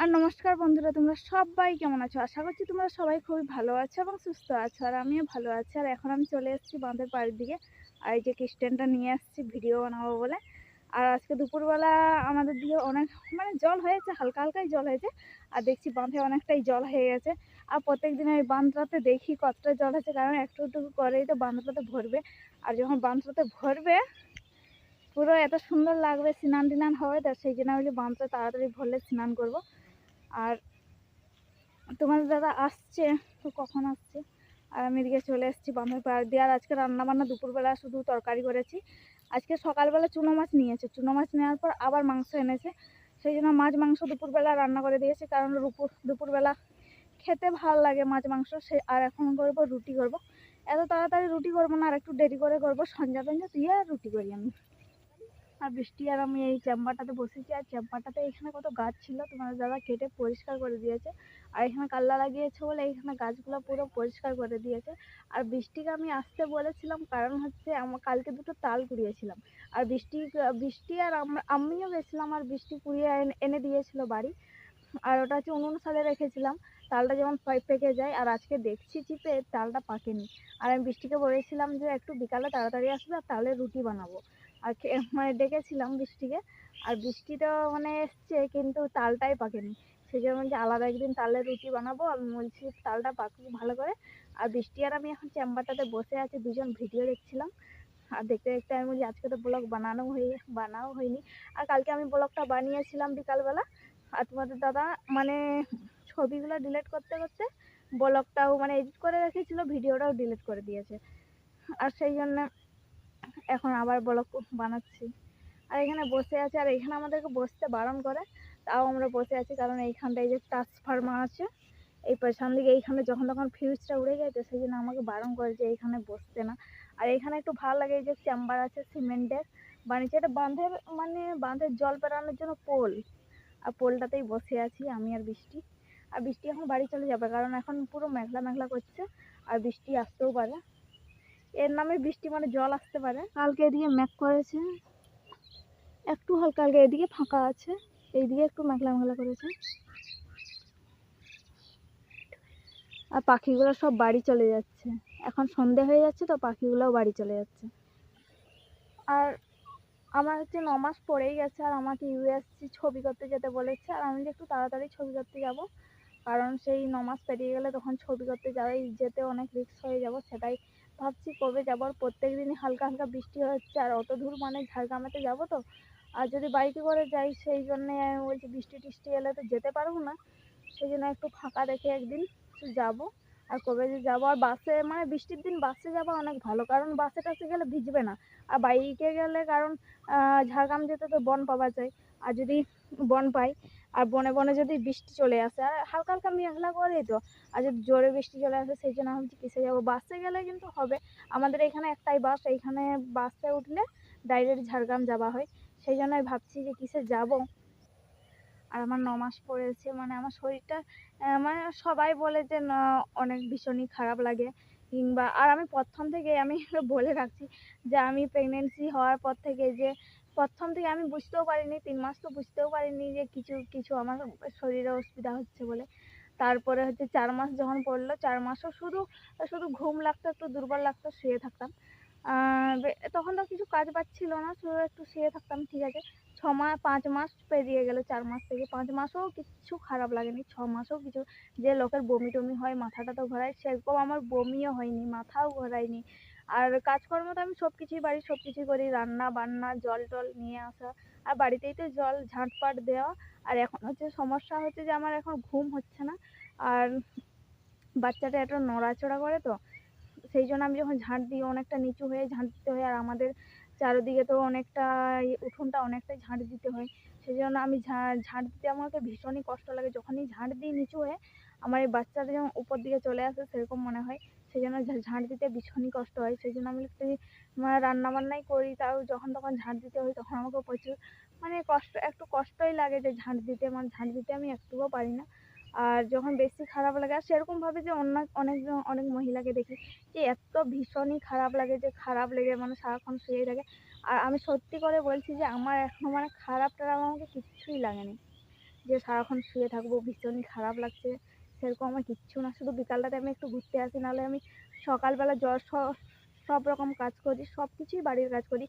আর নমস্কার বন্ধুরা, তোমরা সবাই কেমন আছো? আশা করছি তোমরা সবাই খুবই ভালো আছো এবং সুস্থ আছো, আর আমিও ভালো আছি। আর এখন আমি চলে এসেছি বাঁধের পাড়ের দিকে। আর এই যে কিস্টেনটা নিয়ে আসছি, ভিডিও বানাবো বলে। আর আজকে দুপুরবেলা আমাদের দিকে অনেক মানে জল হয়েছে, হালকা হালকাই জল হয়েছে। আর দেখছি বাঁধে অনেকটাই জল হয়ে গেছে। আর প্রত্যেক দিন ওই বাঁধটাতে দেখি কতটা জল হয়েছে, কারণ একটু একটু করেই তো বাঁধটাতে ভরবে। আর যখন বাঁধটাতে ভরবে, পুরো এত সুন্দর লাগবে স্নান টিনান হবে, তো সেই জন্য বলি বাঁধটা তাড়াতাড়ি ভরলে স্নান করব। আর তোমাদের দাদা আসছে, তো কখন আসছে? আর আমি এদিকে চলে এসেছি বাঁধের পাড় দিয়ে। আর আজকে রান্নাবান্না দুপুরবেলা শুধু তরকারি করেছি। আজকে সকালবেলা চুনো মাছ নিয়েছে। চুনো মাছ নেওয়ার পর আবার মাংস এনেছে। সেই জন্য মাছ, মাংস দুপুরবেলা রান্না করে দিয়েছি। কারণ দুপুর দুপুরবেলা খেতে ভালো লাগে মাছ, মাংস। সে, আর এখন করব রুটি করব। এত তাড়াতাড়ি রুটি করব না, আর একটু দেরি করে করব। সঞ্জা টঞ্জা দিয়ে রুটি করি আমি আর বৃষ্টি, আর আমি এই চেম্বারটাতে বসেছি। আর চেম্বারটাতে এখানে কত গাছ ছিল, তোমাদের দাদা কেটে পরিষ্কার করে দিয়েছে। আর এখানে কাল্লা লাগিয়েছে বলে এইখানে গাছগুলো পুরো পরিষ্কার করে দিয়েছে। আর বৃষ্টিকে আমি আসতে বলেছিলাম কারণ হচ্ছে আমার কালকে দুটো তাল কুড়িয়েছিলাম। আর বৃষ্টি বৃষ্টি আর আমিও গেছিলাম আর বৃষ্টি কুড়িয়ে এনে- দিয়েছিল বাড়ি। আর ওটা হচ্ছে উনুন সালে রেখেছিলাম। তালটা যেমন পেকে যায়, আর আজকে দেখছি চিপে তালটা পাকেনি। আর আমি বৃষ্টিকে বলেছিলাম যে একটু বিকালে তাড়াতাড়ি আসবে, আর তাহলে রুটি বানাবো। আর মানে ডেকেছিলাম বৃষ্টিকে, আর বৃষ্টি তো মানে এসছে, কিন্তু তালটাই পাকেনি। সেই জন্য বলছি আলাদা একদিন তালের রুটি বানাবো আমি বলছি তালটা পাকুক ভালো করে। আর বৃষ্টি আর আমি এখন চেম্বারটাতে বসে আছি, দুজন ভিডিও দেখছিলাম। আর দেখতে দেখতে আমি বলছি, আজকে তো ব্লগ বানানো হয়ে, বানাও হয়নি। আর কালকে আমি ব্লগটা বানিয়েছিলাম বিকালবেলা। আর তোমাদের দাদা মানে ছবিগুলো ডিলিট করতে করতে ব্লগটাও মানে এডিট করে রেখেছিল, ভিডিওটাও ডিলিট করে দিয়েছে। আর সেই জন্য এখন আবার ব্লগ বানাচ্ছি। আর এখানে বসে আছে, আর এখানে আমাদেরকে বসতে বারণ করে, তাও আমরা বসে আছি কারণ এইখানটায় যে ট্রান্সফার্মার আছে, এই পেছন দিকে এইখানে যখন তখন ফিউজটা উড়ে যায় তো সেই জন্য আমাকে বারণ করে যে এইখানে বসতে না। আর এখানে একটু ভালো লাগে যে চেম্বার আছে, সিমেন্টের। বানিয়েছে, এটা বাঁধের মানে বাঁধের জল পেরানোর জন্য পোল। আর পোলটাতেই বসে আছি আমি আর বৃষ্টি। আর বৃষ্টি এখন বাড়ি চলে যাবে, কারণ এখন পুরো মেঘলা মেঘলা করছে, আর বৃষ্টি আসতেও পারে। এর নামে বৃষ্টি মানে জল আসতে পারে। কালকে এদিকে ম্যাক করেছে। একটু হালকা হালকা এদিকে ফাঁকা আছে। এইদিকে একটু মেঘলা মেঘলা করেছে। আর পাখিগুলো সব বাড়ি চলে যাচ্ছে। এখন সন্ধে হয়ে যাচ্ছে তো পাখিগুলোও বাড়ি চলে যাচ্ছে। আর আমার হচ্ছে ন মাস পড়েই গেছে আর আমাকে ইউএসসি ছবি করতে যেতে বলেছে। আর আমি যে একটু তাড়াতাড়ি ছবি করতে যাব, কারণ সেই ন মাস পেরিয়ে গেলে তখন ছবি করতে যাওয়াই যেতে অনেক রিস্ক হয়ে যাব, সেটাই ভাবছি কবে যাব আর প্রত্যেক দিনই হালকা হালকা বৃষ্টি হচ্ছে আর অত দূর মানে ঝাড়গ্রামেতে যাব তো। আর যদি বাইকে করে যাই সেই জন্যে আমি বলছি বৃষ্টি টিষ্টি এলে তো যেতে পারব না। সেই জন্য একটু ফাঁকা দেখে একদিন যাব। আর কবে যে যাব আর বাসে মানে বৃষ্টির দিন বাসে যাওয়া অনেক ভালো কারণ বাসে টাসে গেলে ভিজবে না। আর বাইকে গেলে কারণ ঝাড়গ্রাম যেতে তো বন পাওয়া যায়। আর যদি বন পাই, আর বনে বনে যদি বৃষ্টি চলে আসে, আর হালকা হালকা মেঘলা করে তো, আর যদি জোরে বৃষ্টি চলে আসে, সেই জন্য আমি কিসে যাব। বাসে গেলে কিন্তু হবে। আমাদের এখানে একটাই বাস, এইখানে বাসে উঠলে ডাইরেক্ট ঝাড়গ্রাম যাওয়া হয়। সেই জন্য ভাবছি যে কিসে যাব? আর আমার ন মাস পড়েছে মানে আমার শরীরটা মানে সবাই বলে যে অনেক ভীষণই খারাপ লাগে। কিংবা, আর আমি প্রথম থেকে আমি বলে রাখছি যে আমি প্রেগনেন্সি হওয়ার পর থেকে যে প্রথম থেকে আমি বুঝতেও পারিনি, তিন মাস তো বুঝতেও পারিনি যে কিছু কিছু আমার শরীরে অসুবিধা হচ্ছে বলে। তারপরে হচ্ছে চার মাস যখন পড়ল, চার মাসও শুধু শুধু ঘুম লাগতো, একটু দুর্বল লাগতো, শুয়ে থাকতাম। তখন তো কিছু কাজ বাজ ছিল না, শুধু একটু শুয়ে থাকতাম, ঠিক আছে। ছ মাস পাঁচ মাস পেরিয়ে গেল চার মাস থেকে। পাঁচ মাসও কিছু খারাপ লাগেনি, ছ মাসও কিছু, যে লোকের বমি টমি হয়, মাথাটা তো ঘোরায়, সেরকম আমার বমিও হয়নি, মাথাও ঘোরায়নি। আর কাজকর্ম তো আমি সব কিছুই বাড়ির সব কিছুই করি, রান্না বান্না, জল টল নিয়ে আসা। আর বাড়িতেই তো জল, ঝাঁটপাট দেওয়া। আর এখন হচ্ছে সমস্যা হচ্ছে যে আমার এখন ঘুম হচ্ছে না। আর বাচ্চাটা একটা নড়াচড়া করে তো, সেই জন্য আমি যখন ঝাঁট দিই, অনেকটা নিচু হয়ে ঝাঁট দিতে হয়। আর আমাদের চারিদিকে তো অনেকটা উঠোনটা অনেকটাই ঝাঁট দিতে হয়। সেই জন্য আমি ঝাঁট দিতে আমাকে ভীষণই কষ্ট লাগে। যখনই ঝাঁট দিই নিচু হয়ে আমার এই বাচ্চাটা যেমন উপর দিকে চলে আসে সেরকম মনে হয় সেই জন্য ঝাঁট দিতে ভীষণই কষ্ট হয়। সেই জন্য আমি মানে রান্না বান্নাই করি। তাও যখন তখন ঝাঁট দিতে হয় তখন আমাকে প্রচুর মানে কষ্ট, একটু কষ্টই লাগে যে ঝাঁট দিতে। মানে ঝাঁট দিতে আমি একটুও পারি না। আর যখন বেশি খারাপ লাগে, আর সেরকমভাবে যে অন্য অনেক অনেক মহিলাকে দেখি যে এত ভীষণই খারাপ লাগে যে খারাপ লেগে মানে সারাক্ষণ শুয়ে থাকে। আর আমি সত্যি করে বলছি যে আমার এখনও মানে খারাপ টারাপ আমাকে কিচ্ছুই লাগেনি। যে সারাক্ষণ শুয়ে থাকব, ভীষণই খারাপ লাগছে। সেরকম আমার কিচ্ছু না। শুধু বিকালটাতে আমি একটু ঘুরতে আসি, নাহলে আমি সকালবেলা জ স, সব রকম কাজ করি সব কিছুই বাড়ির কাজ করি।